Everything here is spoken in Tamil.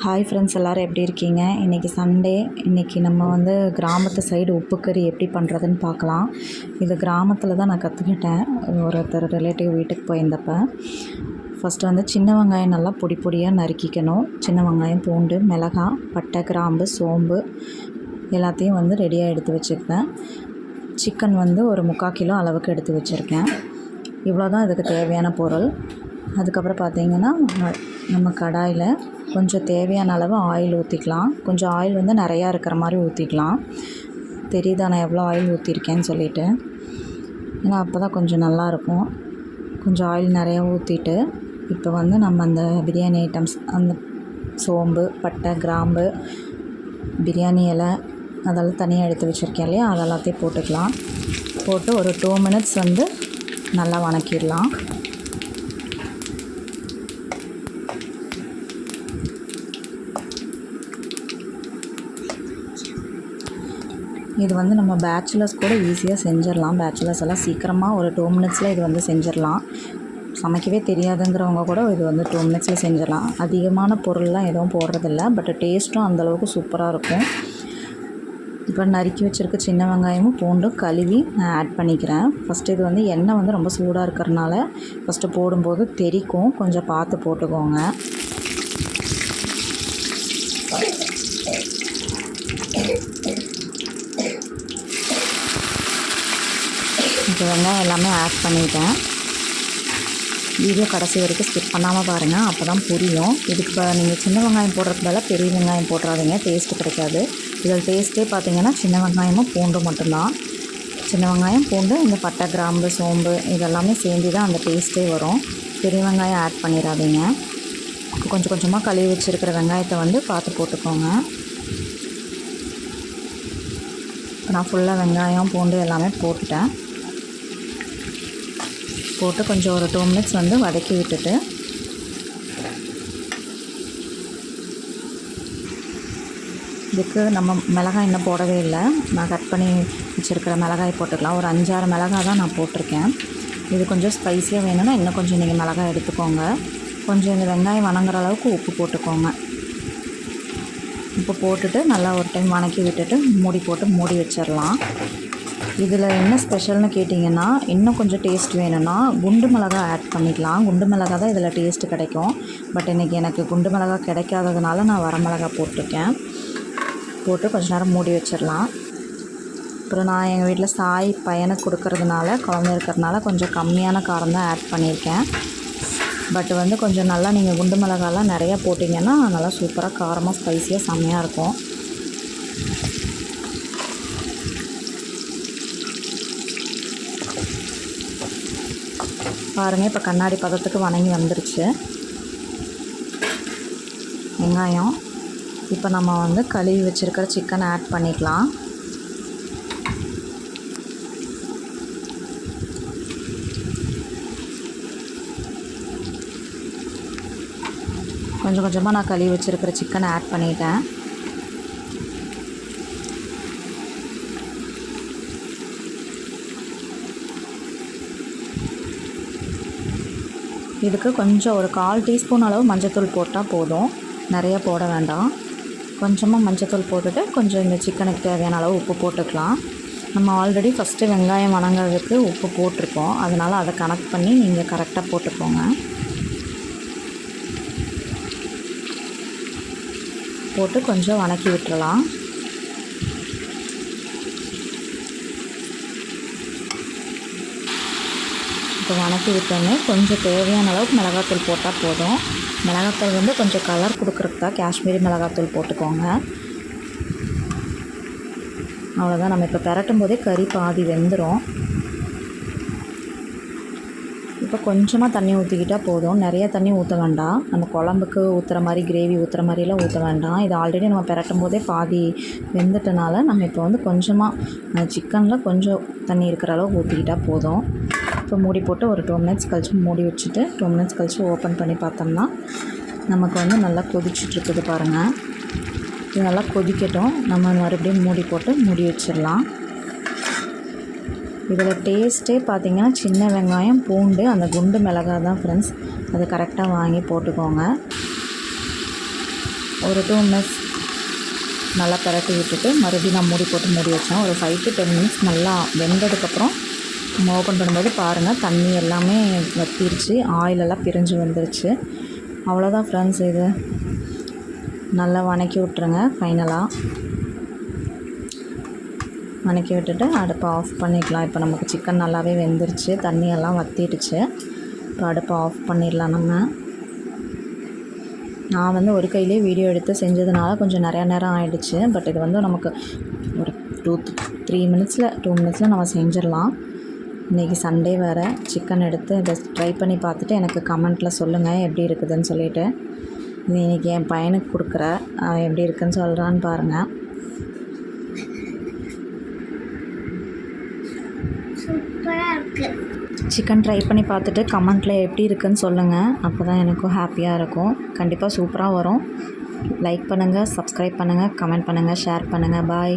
ஹாய் ஃப்ரெண்ட்ஸ் எல்லோரும் எப்படி இருக்கீங்க? இன்றைக்கி சண்டே இன்றைக்கி நம்ம வந்து கிராமத்து சைடு உப்பு கறி எப்படி பண்ணுறதுன்னு பார்க்கலாம். இது கிராமத்தில் தான் நான் கற்றுக்கிட்டேன் ஒருத்தர் ரிலேட்டிவ் வீட்டுக்கு போயிருந்தப்போ. ஃபஸ்ட்டு வந்து சின்ன வெங்காயம் நல்லா பொடி பொடியாக நறுக்கிக்கணும். சின்ன வெங்காயம் பூண்டு மிளகாய் பட்டை கிராம்பு சோம்பு எல்லாத்தையும் வந்து ரெடியாக எடுத்து வச்சுருக்கேன். சிக்கன் வந்து ஒரு முக்கால் கிலோ அளவுக்கு எடுத்து வச்சுருக்கேன். இவ்வளோ தான் இதுக்கு தேவையான பொருள். அதுக்கப்புறம் பார்த்தீங்கன்னா நம்ம கடாயில் கொஞ்சம் தேவையான அளவு ஆயில் ஊற்றிக்கலாம் கொஞ்சம் ஆயில் வந்து நிறையா இருக்கிற மாதிரி ஊற்றிக்கலாம் தெரியுதா நான் எவ்வளோ ஆயில் ஊற்றிருக்கேன்னு சொல்லிட்டு. ஏன்னா அப்போ தான் கொஞ்சம் நல்லாயிருக்கும் கொஞ்சம் ஆயில் நிறையா ஊற்றிட்டு இப்போ வந்து நம்ம அந்த பிரியாணி ஐட்டம்ஸ் அந்த சோம்பு பட்டை கிராம்பு பிரியாணி இலை அதெல்லாம் தனியாக எடுத்து வச்சுருக்கேன் இல்லையா? அதெல்லாத்தையும் போட்டுக்கலாம். போட்டு ஒரு டூ மினிட்ஸ் வந்து நல்லா வணக்கிடலாம். இது வந்து நம்ம பேச்சுலர்ஸ் கூட ஈஸியாக செஞ்சிடலாம். பேச்சுலர்ஸ் எல்லாம் சீக்கிரமாக ஒரு டூ மினிட்ஸில் இது வந்து செஞ்சிடலாம். சமைக்கவே தெரியாதுங்கிறவங்க கூட இது வந்து டூ மினிட்ஸில் செஞ்சிடலாம். அதிகமான பொருள்லாம் எதுவும் போடுறதில்ல பட் டேஸ்ட்டும் அந்தளவுக்கு சூப்பராக இருக்கும். இப்போ நறுக்கி வச்சுருக்க சின்ன வெங்காயமும் பூண்டும் கழுவி நான் ஆட் பண்ணிக்கிறேன். ஃபஸ்ட்டு இது வந்து எண்ணெய் வந்து ரொம்ப சூடாக இருக்கிறனால ஃபஸ்ட்டு போடும்போது தெறிக்கும் கொஞ்சம் பார்த்து போட்டுக்கோங்க. இப்போ வெங்காயம் எல்லாமே ஆட் பண்ணிட்டேன். வீடியோ கடைசி வரைக்கும் ஸ்கிப் பண்ணாமல் பாருங்கள் அப்போ தான் புரியும். இதுக்கு இப்போ நீங்கள் சின்ன வெங்காயம் போடுறதுக்கு பதிலாக பெரிய வெங்காயம் போட்டுறாதீங்க டேஸ்ட்டு கிடைக்காது. இதில் டேஸ்ட்டே பார்த்தீங்கன்னா சின்ன வெங்காயமும் பூண்டு மட்டும்தான். சின்ன வெங்காயம் பூண்டு இந்த பட்டை கிராம்பு சோம்பு இதெல்லாமே சேர்ந்து தான் அந்த டேஸ்ட்டே வரும். பெரிய வெங்காயம் ஆட் பண்ணிடாதீங்க. கொஞ்சம் கொஞ்சமாக கழுவி வச்சுருக்கிற வெங்காயத்தை வந்து பார்த்து போட்டுக்கோங்க. நான் ஃபுல்லாக வெங்காயம் பூண்டு எல்லாமே போட்டுட்டேன். போட்டு கொஞ்சம் ஒரு டூ மினிட்ஸ் வந்து வதக்கி விட்டுட்டு இதுக்கு நம்ம மிளகாய் இன்னும் போடவே இல்லை. நான் கட் பண்ணி வச்சுருக்கிற மிளகாய் போட்டுக்கலாம். ஒரு அஞ்சாறு மிளகாய் தான் நான் போட்டிருக்கேன். இது கொஞ்சம் ஸ்பைஸியாக வேணும்னா இன்னும் கொஞ்சம் நீங்கள் மிளகாய் எடுத்துக்கோங்க. கொஞ்சம் இந்த வெங்காயம் வணங்குற அளவுக்கு உப்பு போட்டுக்கோங்க. உப்பு போட்டுட்டு நல்லா ஒரு டைம் வணக்கி விட்டுட்டு மூடி போட்டு மூடி வச்சிடலாம். இதில் என்ன ஸ்பெஷல்னு கேட்டிங்கன்னா இன்னும் கொஞ்சம் டேஸ்ட் வேணும்னா குண்டு மிளகா ஆட் பண்ணிக்கலாம். குண்டு மிளகா தான் இதில் டேஸ்ட்டு கிடைக்கும். பட் இன்றைக்கி எனக்கு குண்டு மிளகா கிடைக்காததுனால நான் வரமிளகா போட்டிருக்கேன். போட்டு கொஞ்ச நேரம் மூடி வச்சிடலாம். அப்புறம் நான் எங்கள் வீட்டில் சாய் பையனுக்கு கொடுக்கறதுனால குழந்தை இருக்கிறதுனால கொஞ்சம் கம்மியான காரம் தான் ஆட் பண்ணியிருக்கேன். பட் வந்து கொஞ்சம் நல்லா நீங்கள் குண்டு மிளகாலாம் நிறையா போட்டிங்கன்னா நல்லா சூப்பராக காரமாக ஸ்பைஸியாக செம்மையாக இருக்கும். பாருங்கள் இப்போ கண்ணாடி பதத்துக்கு வணங்கி வந்துருச்சு. வெங்காயம். இப்போ நம்ம வந்து கழுவி வச்சுருக்கிற சிக்கனை ஆட் பண்ணிக்கலாம். கொஞ்சம் கொஞ்சமாக நான் கழுவி வச்சுருக்கிற சிக்கனை ஆட் பண்ணிட்டேன். இதுக்கு கொஞ்சம் ஒரு கால் டீஸ்பூன் அளவு மஞ்சத்தூள் போட்டால் போதும். நிறைய போட வேண்டாம். கொஞ்சமாக மஞ்சத்தூள் போட்டுட்டு கொஞ்சம் இந்த சிக்கனுக்கு தேவையான அளவு உப்பு போட்டுக்கலாம். நம்ம ஆல்ரெடி ஃபஸ்ட்டு வெங்காயம் வணங்குறதுக்கு உப்பு போட்டிருக்கோம். அதனால் அதை கனெக்ட் பண்ணி நீங்கள் கரெக்டாக போட்டுக்கோங்க. போட்டு கொஞ்சம் வணக்கி விட்டுறலாம். இப்போ வணக்கி விட்டோன்னே கொஞ்சம் தேவையான அளவுக்கு மிளகாத்தூள் போட்டால் போதும். மிளகாத்தூள் வந்து கொஞ்சம் கலர் கொடுக்குறதுக்கு தான் காஷ்மீரி மிளகாத்தூள் போட்டுக்கோங்க. அவ்வளோதான் நம்ம இப்போ பெரட்டும் போதே கறி பாதி வெந்துடும் இப்போ கொஞ்சமாக தண்ணி ஊற்றிக்கிட்டால் போதும். நிறைய தண்ணி ஊற்ற வேண்டாம். நம்ம குழம்புக்கு ஊற்றுற மாதிரி கிரேவி ஊற்றுற மாதிரிலாம் ஊற்ற வேண்டாம். இது ஆல்ரெடி நம்ம பெரட்டும் போதே பாதி வெந்துட்டனால நம்ம இப்போ வந்து கொஞ்சமாக சிக்கனில் கொஞ்சம் தண்ணி இருக்கிற அளவு ஊற்றிக்கிட்டால் போதும். இப்போ மூடி போட்டு ஒரு டூ மினிட்ஸ் கழிச்சு மூடி வச்சுட்டு டூ மினிட்ஸ் கழிச்சு ஓப்பன் பண்ணி பார்த்தோம்னா நமக்கு வந்து நல்லா கொதிச்சுட்ருக்குது பாருங்கள் இது நல்லா கொதிக்கட்டும். நம்ம மறுபடியும் மூடி போட்டு மூடி வச்சிடலாம். இதில் டேஸ்ட்டே பார்த்திங்கன்னா சின்ன வெங்காயம் பூண்டு அந்த குண்டு மிளகாய் தான் ஃப்ரெண்ட்ஸ் அது கரெக்டாக வாங்கி போட்டுக்கோங்க. ஒரு டூ மினிட்ஸ் நல்லா பரட்டி விட்டுட்டு மறுபடியும் நான் மூடி போட்டு மூடி வச்சேன். ஒரு ஃபைவ் டு டென் மினிட்ஸ் நல்லா வெந்ததுக்கப்புறம் நம்ம ஓப்பன் பண்ணும்போது பாருங்கள் தண்ணி எல்லாமே வத்திருச்சு. ஆயிலெல்லாம் பிரிஞ்சு வந்துருச்சு. அவ்வளோதான் ஃப்ரெண்ட்ஸ் இது. நல்லா வணக்கி விட்ருங்க ஃபைனலாக வணக்கி விட்டுட்டு அடுப்பை ஆஃப் பண்ணிக்கலாம். இப்போ நமக்கு சிக்கன் நல்லாவே வெந்துருச்சு. தண்ணியெல்லாம் வத்திடுச்சு. இப்போ அடுப்பை ஆஃப் பண்ணிடலாம் நம்ம. நான் வந்து ஒரு கையிலே வீடியோ எடுத்து செஞ்சதுனால கொஞ்சம் நிறையா நேரம் ஆகிடுச்சு பட் இது வந்து நமக்கு ஒரு டூ த்ரீ மினிட்ஸில் டூ மினிட்ஸில் நம்ம செஞ்சிடலாம். இன்றைக்கி சண்டே வேறு. சிக்கன் எடுத்து இதை ட்ரை பண்ணி பார்த்துட்டு எனக்கு கமெண்ட்டில் சொல்லுங்கள் எப்படி இருக்குதுன்னு சொல்லிவிட்டு இது இன்றைக்கி என் பையனுக்கு கொடுக்குற அவன் எப்படி இருக்குன்னு சொல்கிறான்னு பாருங்கள் சூப்பராக சிக்கன் ட்ரை பண்ணி பார்த்துட்டு கமெண்ட்டில் எப்படி இருக்குன்னு சொல்லுங்கள் அப்போ தான் எனக்கும் ஹாப்பியாக இருக்கும். கண்டிப்பாக சூப்பராக வரும். லைக் பண்ணுங்கள் சப்ஸ்கிரைப் பண்ணுங்கள் கமெண்ட் பண்ணுங்கள் ஷேர் பண்ணுங்கள் பாய்